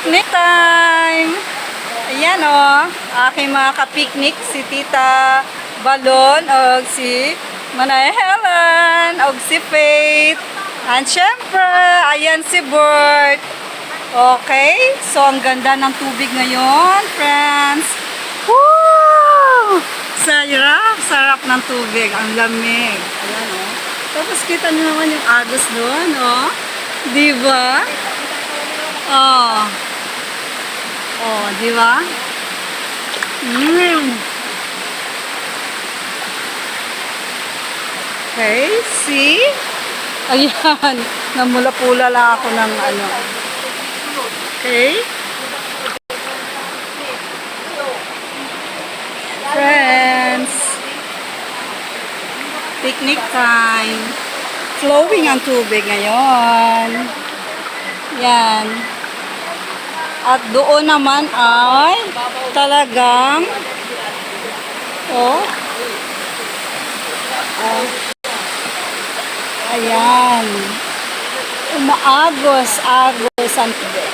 Picnic time! Ayan o, aking mga ka-picnic, si Tita Balon, o si Manay Helen, o si Faith. And syempre, ayan si Bert. Okay, so ang ganda ng tubig ngayon, friends. Woo! Sarap, sarap ng tubig. Ang lamig. Ayan o. Tapos kita naman yung agos doon, o. Di ba? Oh. Di ba? Mm. Okay, see? Ayan, namula-pula lang ako ng ano. Okay? Friends, picnic time. Flowing ang tubig ngayon. Yan. At doon naman ay talagang oh, oh ayan. Umaagos agos ang tubig